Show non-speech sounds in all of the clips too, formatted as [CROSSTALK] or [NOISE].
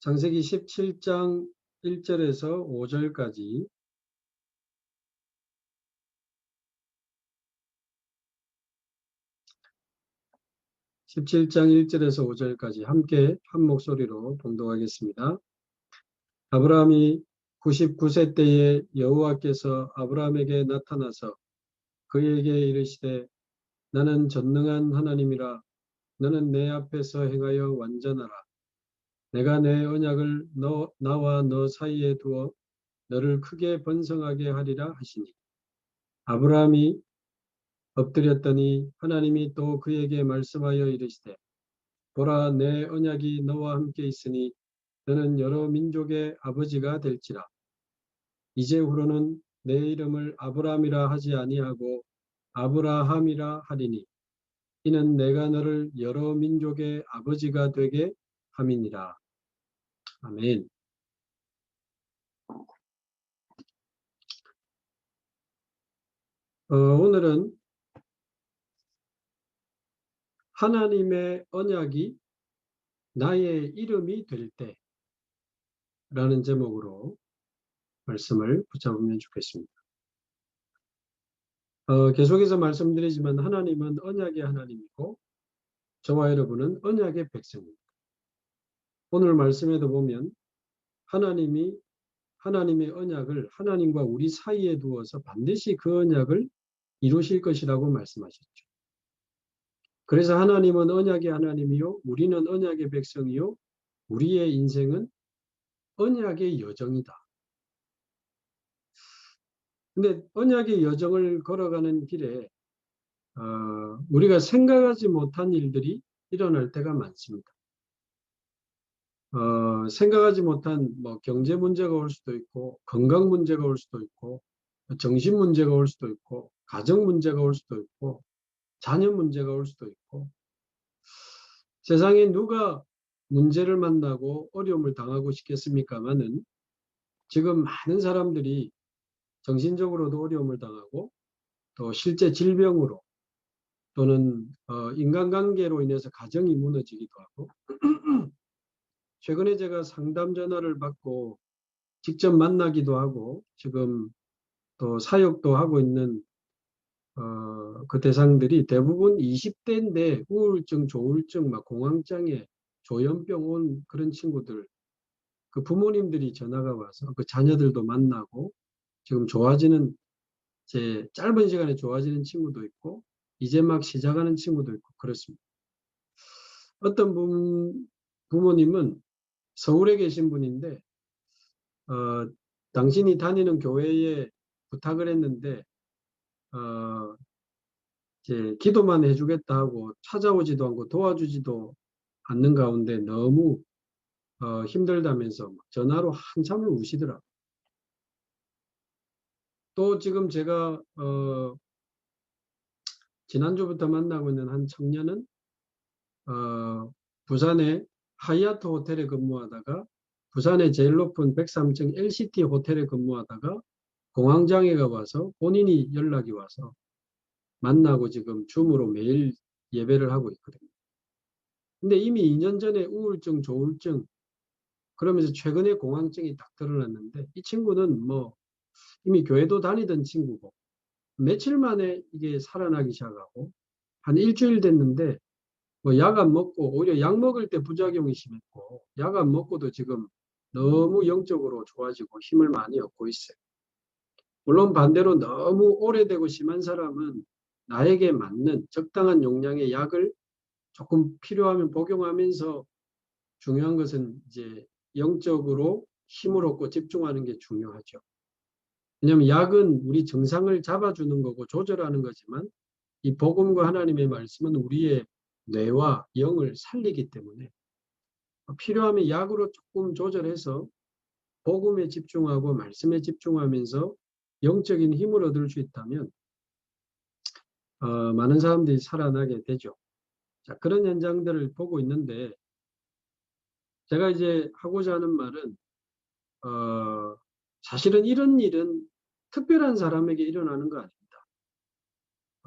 창세기 17장 1절에서 5절까지 17장 1절에서 5절까지 함께 한 목소리로 봉독하겠습니다. 아브라함이 99세 때에 여호와께서 아브라함에게 나타나서 그에게 이르시되 나는 전능한 하나님이라 너는 내 앞에서 행하여 완전하라. 내가 내 언약을 너, 나와 너 사이에 두어 너를 크게 번성하게 하리라 하시니 아브라함이 엎드렸더니 하나님이 또 그에게 말씀하여 이르시되 보라 내 언약이 너와 함께 있으니 너는 여러 민족의 아버지가 될지라 이제후로는 내 이름을 아브라함이라 하지 아니하고 아브라함이라 하리니 이는 내가 너를 여러 민족의 아버지가 되게 함이니라. 아멘. 어, 오늘은 하나님의 언약이 나의 이름이 될 때 라는 제목으로 말씀을 붙잡으면 좋겠습니다. 어, 계속해서 말씀드리지만 하나님은 언약의 하나님이고 저와 여러분은 언약의 백성입니다. 오늘 말씀에도 보면 하나님이 하나님의 언약을 하나님과 우리 사이에 두어서 반드시 그 언약을 이루실 것이라고 말씀하셨죠. 그래서 하나님은 언약의 하나님이요 우리는 언약의 백성이요 우리의 인생은 언약의 여정이다. 근데 언약의 여정을 걸어가는 길에 어, 우리가 생각하지 못한 일들이 일어날 때가 많습니다. 어, 생각하지 못한 뭐 경제 문제가 올 수도 있고 건강 문제가 올 수도 있고 정신 문제가 올 수도 있고 가정 문제가 올 수도 있고 자녀 문제가 올 수도 있고. 세상에 누가 문제를 만나고 어려움을 당하고 싶겠습니까마는 지금 많은 사람들이 정신적으로도 어려움을 당하고 또 실제 질병으로 또는 어, 인간관계로 인해서 가정이 무너지기도 하고 [CLEARS THROAT] 최근에 제가 상담 전화를 받고 직접 만나기도 하고 지금 또 사역도 하고 있는 어, 그 대상들이 대부분 20대인데 우울증, 조울증, 막 공황장애, 조현병 온 그런 친구들 그 부모님들이 전화가 와서 그 자녀들도 만나고 지금 좋아지는 제 짧은 시간에 좋아지는 친구도 있고 이제 막 시작하는 친구도 있고 그렇습니다. 어떤 부, 부모님은 서울에 계신 분인데 어, 당신이 다니는 교회에 부탁을 했는데 어, 이제 기도만 해주겠다 하고 찾아오지도 않고 도와주지도 않는 가운데 너무 어, 힘들다면서 전화로 한참을 우시더라고요. 또 지금 제가 어, 지난주부터 만나고 있는 한 청년은 어, 부산의 하이아트 호텔에 근무하다가 부산의 제일 높은 103층 LCT 호텔에 근무하다가 공황장애가 와서 본인이 연락이 와서 만나고 지금 줌으로 매일 예배를 하고 있거든요. 근데 이미 2년 전에 우울증, 조울증 그러면서 최근에 공황증이 딱 드러났는데 이 친구는 뭐 이미 교회도 다니던 친구고 며칠 만에 이게 살아나기 시작하고 한 일주일 됐는데 뭐 약 안 먹고 오히려 약 먹을 때 부작용이 심했고 약 안 먹고도 지금 너무 영적으로 좋아지고 힘을 많이 얻고 있어요. 물론 반대로 너무 오래되고 심한 사람은 나에게 맞는 적당한 용량의 약을 조금 필요하면 복용하면서 중요한 것은 이제 영적으로 힘을 얻고 집중하는 게 중요하죠. 왜냐하면 약은 우리 정상을 잡아주는 거고 조절하는 거지만 이 복음과 하나님의 말씀은 우리의 뇌와 영을 살리기 때문에 필요하면 약으로 조금 조절해서 복음에 집중하고 말씀에 집중하면서 영적인 힘을 얻을 수 있다면 어, 많은 사람들이 살아나게 되죠. 자, 그런 현장들을 보고 있는데 제가 이제 하고자 하는 말은 어, 사실은 이런 일은 특별한 사람에게 일어나는 거 아닙니다.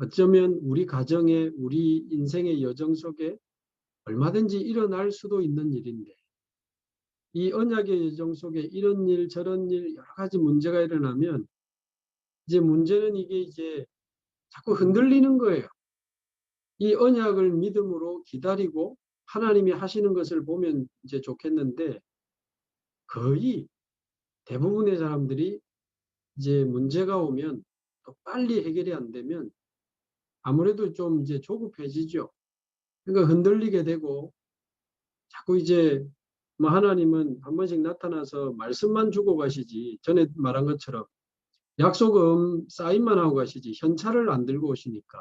어쩌면 우리 가정에 우리 인생의 여정 속에 얼마든지 일어날 수도 있는 일인데 이 언약의 여정 속에 이런 일 저런 일 여러 가지 문제가 일어나면 이제 문제는 이게 이제 자꾸 흔들리는 거예요. 이 언약을 믿음으로 기다리고 하나님이 하시는 것을 보면 이제 좋겠는데 거의 대부분의 사람들이 이제 문제가 오면 또 빨리 해결이 안 되면 아무래도 좀 이제 조급해지죠. 그러니까 흔들리게 되고 자꾸 이제 뭐 하나님은 한 번씩 나타나서 말씀만 주고 가시지 전에 말한 것처럼 약속은 사인만 하고 가시지 현찰을 안 들고 오시니까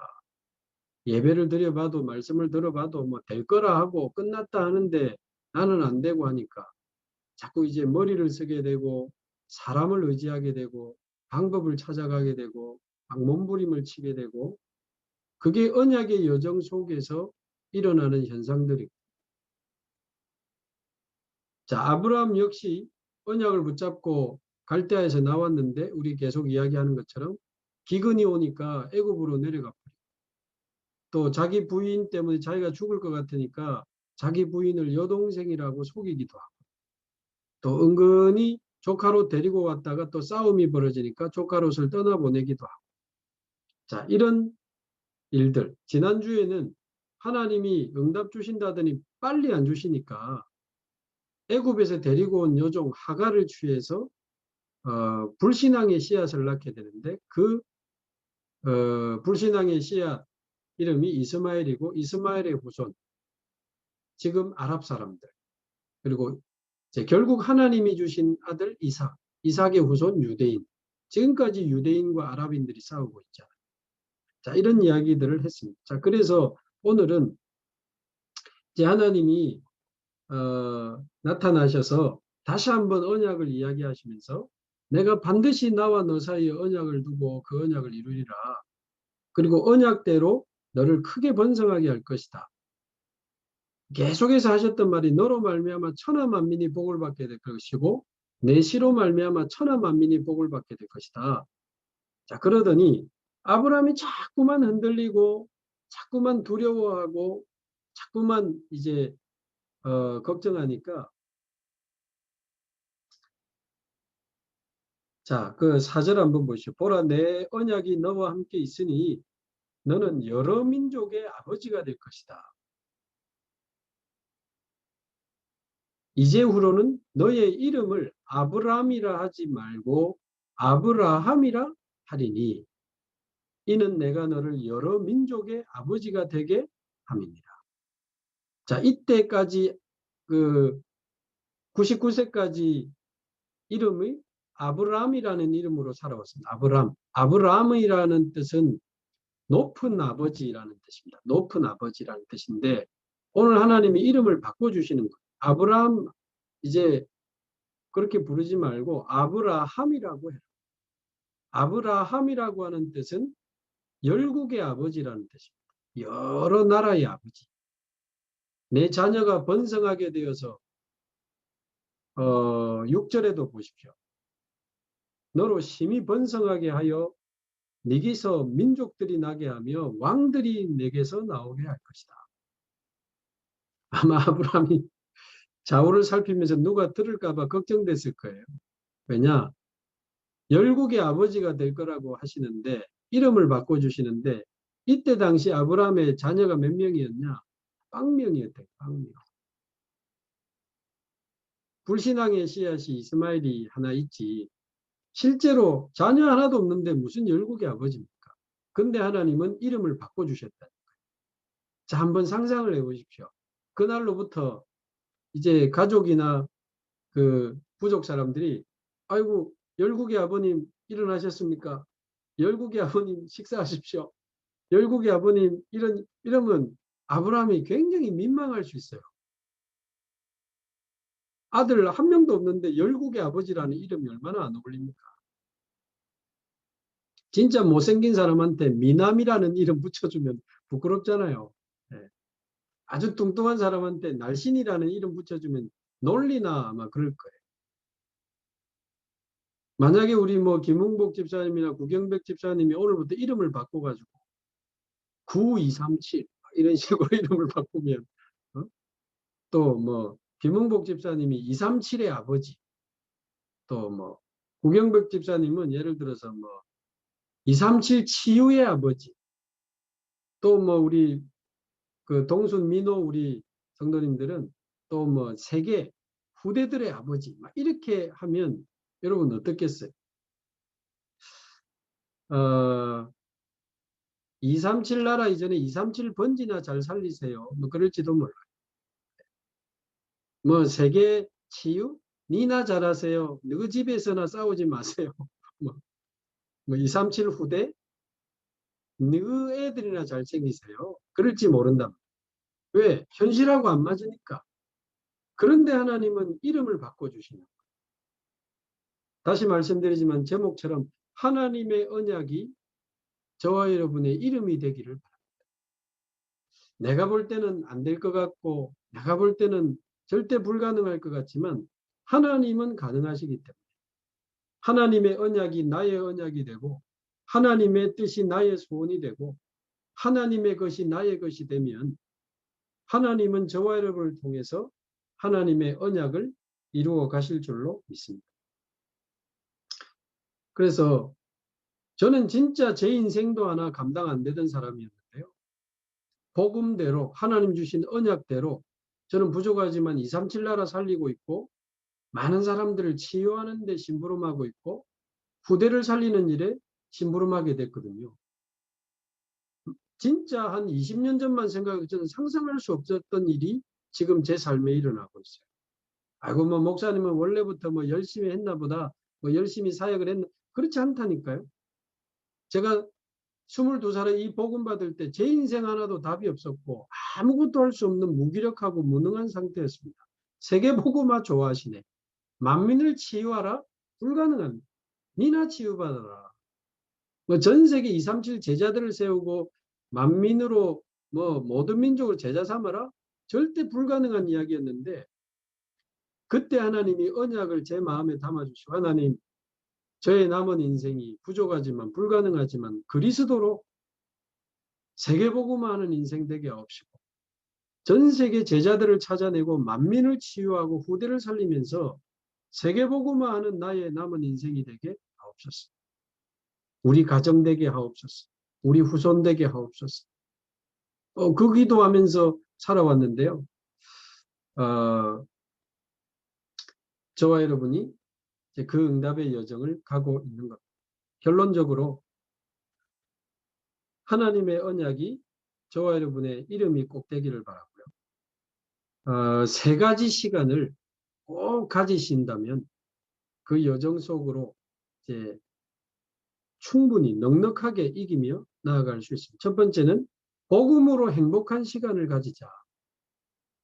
예배를 드려봐도 말씀을 들어봐도 뭐 될 거라 하고 끝났다 하는데 나는 안 되고 하니까 자꾸 이제 머리를 쓰게 되고 사람을 의지하게 되고 방법을 찾아가게 되고 막 몸부림을 치게 되고 그게 언약의 여정 속에서 일어나는 현상들이고 자 아브라함 역시 언약을 붙잡고 갈대아에서 나왔는데 우리 계속 이야기하는 것처럼 기근이 오니까 애굽으로 내려가 버리고 또 자기 부인 때문에 자기가 죽을 것 같으니까 자기 부인을 여동생이라고 속이기도 하고. 또 은근히 조카로 데리고 왔다가 또 싸움이 벌어지니까 조카롯을 떠나보내기도 하고. 자 이런 일들. 지난주에는 하나님이 응답 주신다더니 빨리 안 주시니까 애굽에서 데리고 온 여종 하가를 취해서 어, 불신앙의 씨앗을 낳게 되는데 그 어, 불신앙의 씨앗 이름이 이스마엘이고 이스마엘의 후손 지금 아랍 사람들. 그리고 결국 하나님이 주신 아들 이삭 이삭의 후손 유대인. 지금까지 유대인과 아랍인들이 싸우고 있잖아요. 자 이런 이야기들을 했습니다. 자 그래서 오늘은 이제 하나님이 어, 나타나셔서 다시 한번 언약을 이야기하시면서 내가 반드시 나와 너 사이에 언약을 두고 그 언약을 이루리라. 그리고 언약대로 너를 크게 번성하게 할 것이다. 계속해서 하셨던 말이 너로 말미암아 천하 만민이 복을 받게 될 것이고 내 시로 말미암아 천하 만민이 복을 받게 될 것이다. 자 그러더니 아브라함이 자꾸만 흔들리고 자꾸만 두려워하고 자꾸만 이제 어, 걱정하니까 자, 그 사절 한번 보시오. 보라, 내 언약이 너와 함께 있으니 너는 여러 민족의 아버지가 될 것이다. 이제 후로는 너의 이름을 아브라함이라 하지 말고 아브라함이라 하리니 이는 내가 너를 여러 민족의 아버지가 되게 함이니라. 자, 이때까지 그 99세까지 이름이 아브라함이라는 이름으로 살아왔습니다. 아브라함. 아브라함이라는 뜻은 높은 아버지라는 뜻입니다. 높은 아버지라는 뜻인데 오늘 하나님이 이름을 바꿔주시는 거예요. 아브라함 이제 그렇게 부르지 말고 아브라함이라고 해요. 아브라함이라고 하는 뜻은 열국의 아버지라는 뜻입니다. 여러 나라의 아버지. 내 자녀가 번성하게 되어서 어, 6절에도 보십시오. 너로 심히 번성하게 하여 네게서 민족들이 나게 하며 왕들이 내게서 나오게 할 것이다. 아마 아브라함이 좌우를 살피면서 누가 들을까봐 걱정됐을 거예요. 왜냐? 열국의 아버지가 될 거라고 하시는데 이름을 바꿔주시는데 이때 당시 아브라함의 자녀가 몇 명이었냐? 빵명이었대, 빵명. 불신앙의 씨앗이 이스마일이 하나 있지. 실제로 자녀 하나도 없는데 무슨 열국의 아버지입니까? 근데 하나님은 이름을 바꿔주셨다는 거예요. 자, 한번 상상을 해보십시오. 그날로부터 이제 가족이나 그 부족 사람들이 아이고 열국의 아버님 일어나셨습니까? 열국의 아버님 식사하십시오. 열국의 아버님 이런 이러면 아브라함이 굉장히 민망할 수 있어요. 아들 한 명도 없는데 열국의 아버지라는 이름이 얼마나 안 어울립니까? 진짜 못생긴 사람한테 미남이라는 이름 붙여주면 부끄럽잖아요. 네. 아주 뚱뚱한 사람한테 날씬이라는 이름 붙여주면 놀리나 아마 그럴 거예요. 만약에 우리 뭐 김웅복 집사님이나 구경백 집사님이 오늘부터 이름을 바꿔가지고 9237 이런 [LAUGHS] 식으로 이름을 바꾸면 어? 또뭐 김흥복 집사님이 237의 아버지 또 뭐 구경백 집사님은 예를 들어서 뭐 237 치유의 아버지 또 뭐 우리 그 동순 민호 우리 성도님들은 또 뭐 세계 후대들의 아버지 막 이렇게 하면 여러분 어떻겠어요? 어, 237 나라 이전에 237 번지나 잘 살리세요. 뭐 그럴지도 몰라요. 뭐 세계 치유? 니나 잘하세요. 너희 집에서나 싸우지 마세요. [LAUGHS] 뭐, 뭐 237 후대? 너희 애들이나 잘 챙기세요. 그럴지 모른다. 왜? 현실하고 안 맞으니까. 그런데 하나님은 이름을 바꿔주시는. 다시 말씀드리지만 제목처럼 하나님의 언약이 저와 여러분의 이름이 되기를 바랍니다. 내가 볼 때는 안 될 것 같고 내가 볼 때는 절대 불가능할 것 같지만 하나님은 가능하시기 때문에 하나님의 언약이 나의 언약이 되고 하나님의 뜻이 나의 소원이 되고 하나님의 것이 나의 것이 되면 하나님은 저와 여러분을 통해서 하나님의 언약을 이루어 가실 줄로 믿습니다. 그래서 저는 진짜 제 인생도 하나 감당 안 되던 사람이었는데요. 복음대로 하나님 주신 언약대로 저는 부족하지만 237 나라 살리고 있고 많은 사람들을 치유하는 데 심부름하고 있고 후대를 살리는 일에 심부름하게 됐거든요. 진짜 한 20년 전만 생각해도 저는 상상할 수 없었던 일이 지금 제 삶에 일어나고 있어요. 아이고 뭐 목사님은 원래부터 뭐 열심히 했나 보다 뭐 열심히 사역을 했나 그렇지 않다니까요. 제가 22살에 이 복음 받을 때 제 인생 하나도 답이 없었고 아무것도 할 수 없는 무기력하고 무능한 상태였습니다. 세계 복음화 좋아하시네. 만민을 치유하라? 불가능한. 니나 치유받아라. 뭐 전 세계 237 제자들을 세우고 만민으로 뭐 모든 민족을 제자 삼아라? 절대 불가능한 이야기였는데 그때 하나님이 언약을 제 마음에 담아주시고 하나님 저의 남은 인생이 부족하지만 불가능하지만 그리스도로 세계복음화하는 인생 되게 하옵시고 전 세계 제자들을 찾아내고 만민을 치유하고 후대를 살리면서 세계복음화하는 나의 남은 인생이 되게 하옵소서. 우리 가정 되게 하옵소서. 우리 후손 되게 하옵소서. 어, 그 기도하면서 살아왔는데요. 어, 저와 여러분이 그 응답의 여정을 가고 있는 것. 결론적으로 하나님의 언약이 저와 여러분의 이름이 꼭 되기를 바라고요. 어, 세 가지 시간을 꼭 가지신다면 그 여정 속으로 이제 충분히 넉넉하게 이기며 나아갈 수 있습니다. 첫 번째는 복음으로 행복한 시간을 가지자.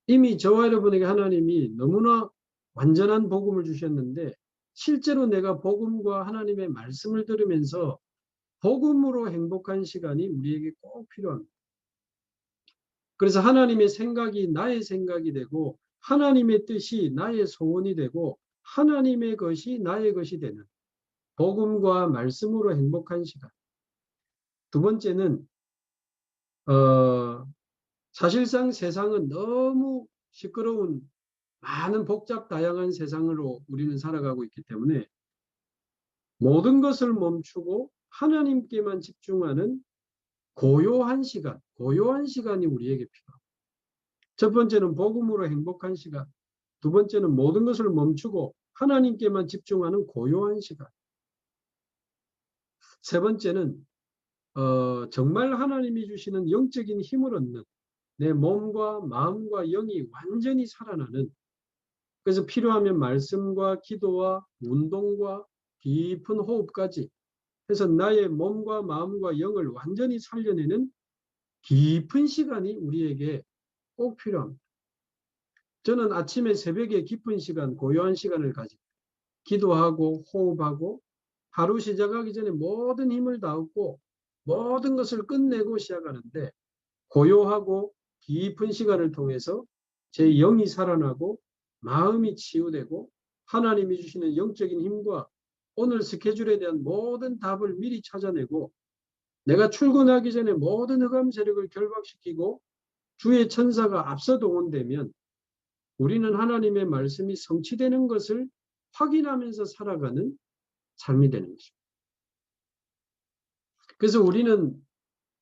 이미 저와 여러분에게 하나님이 너무나 완전한 복음을 주셨는데 실제로 내가 복음과 하나님의 말씀을 들으면서 복음으로 행복한 시간이 우리에게 꼭 필요합니다. 그래서 하나님의 생각이 나의 생각이 되고 하나님의 뜻이 나의 소원이 되고 하나님의 것이 나의 것이 되는 복음과 말씀으로 행복한 시간. 두 번째는 어, 사실상 세상은 너무 시끄러운 많은 복잡 다양한 세상으로 우리는 살아가고 있기 때문에 모든 것을 멈추고 하나님께만 집중하는 고요한 시간, 고요한 시간이 우리에게 필요합니다. 첫 번째는 복음으로 행복한 시간, 두 번째는 모든 것을 멈추고 하나님께만 집중하는 고요한 시간. 세 번째는 어, 정말 하나님이 주시는 영적인 힘을 얻는 내 몸과 마음과 영이 완전히 살아나는 그래서 필요하면 말씀과 기도와 운동과 깊은 호흡까지 해서 나의 몸과 마음과 영을 완전히 살려내는 깊은 시간이 우리에게 꼭 필요합니다. 저는 아침에 새벽에 깊은 시간, 고요한 시간을 가지고 기도하고 호흡하고 하루 시작하기 전에 모든 힘을 다하고 모든 것을 끝내고 시작하는데 고요하고 깊은 시간을 통해서 제 영이 살아나고 마음이 치유되고 하나님이 주시는 영적인 힘과 오늘 스케줄에 대한 모든 답을 미리 찾아내고 내가 출근하기 전에 모든 흑암 세력을 결박시키고 주의 천사가 앞서 동원되면 우리는 하나님의 말씀이 성취되는 것을 확인하면서 살아가는 삶이 되는 것입니다. 그래서 우리는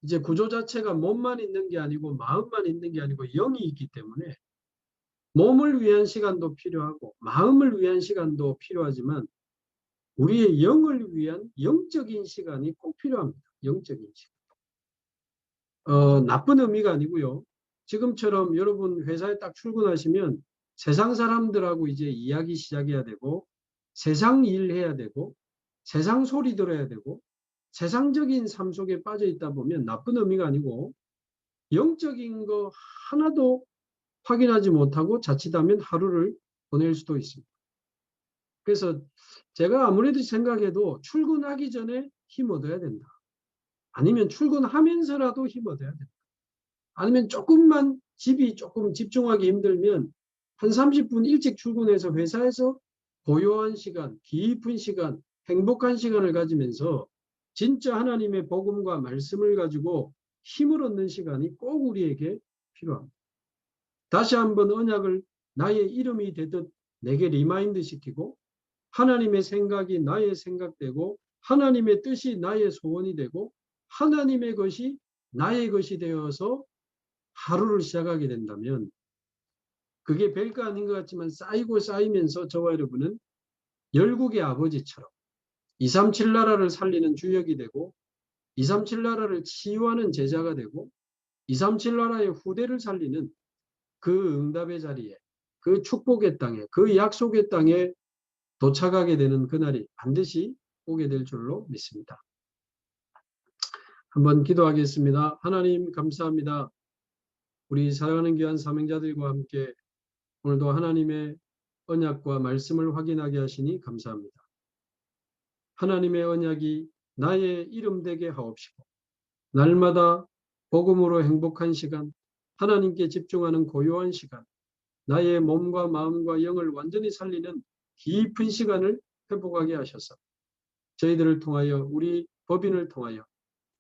이제 구조 자체가 몸만 있는 게 아니고 마음만 있는 게 아니고 영이 있기 때문에 몸을 위한 시간도 필요하고 마음을 위한 시간도 필요하지만 우리의 영을 위한 영적인 시간이 꼭 필요합니다. 영적인 시간. 어, 나쁜 의미가 아니고요. 지금처럼 여러분 회사에 딱 출근하시면 세상 사람들하고 이제 이야기 시작해야 되고 세상 일 해야 되고 세상 소리 들어야 되고 세상적인 삶 속에 빠져 있다 보면 나쁜 의미가 아니고 영적인 거 하나도 확인하지 못하고 자칫하면 하루를 보낼 수도 있습니다. 그래서 제가 아무래도 생각해도 출근하기 전에 힘 얻어야 된다. 아니면 출근하면서라도 힘 얻어야 된다. 아니면 조금만 집이 조금 집중하기 힘들면 한 30분 일찍 출근해서 회사에서 고요한 시간, 깊은 시간, 행복한 시간을 가지면서 진짜 하나님의 복음과 말씀을 가지고 힘을 얻는 시간이 꼭 우리에게 필요합니다. 다시 한번 언약을 나의 이름이 되듯 내게 리마인드 시키고 하나님의 생각이 나의 생각되고 하나님의 뜻이 나의 소원이 되고 하나님의 것이 나의 것이 되어서 하루를 시작하게 된다면 그게 별거 아닌 것 같지만 쌓이고 쌓이면서 저와 여러분은 열국의 아버지처럼 237 나라를 살리는 주역이 되고 237 나라를 치유하는 제자가 되고 237 나라의 후대를 살리는 그 응답의 자리에 그 축복의 땅에 그 약속의 땅에 도착하게 되는 그날이 반드시 오게 될 줄로 믿습니다. 한번 기도하겠습니다. 하나님 감사합니다. 우리 사랑하는 귀한 사명자들과 함께 오늘도 하나님의 언약과 말씀을 확인하게 하시니 감사합니다. 하나님의 언약이 나의 이름 되게 하옵시고 날마다 복음으로 행복한 시간, 하나님께 집중하는 고요한 시간, 나의 몸과 마음과 영을 완전히 살리는 깊은 시간을 회복하게 하셔서 저희들을 통하여 우리 법인을 통하여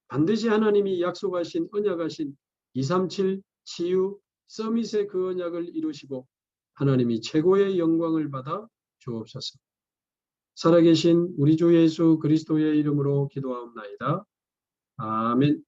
반드시 하나님이 약속하신 언약하신 237 치유 서밋의 그 언약을 이루시고 하나님이 최고의 영광을 받아 주옵소서. 살아계신 우리 주 예수 그리스도의 이름으로 기도하옵나이다. 아멘.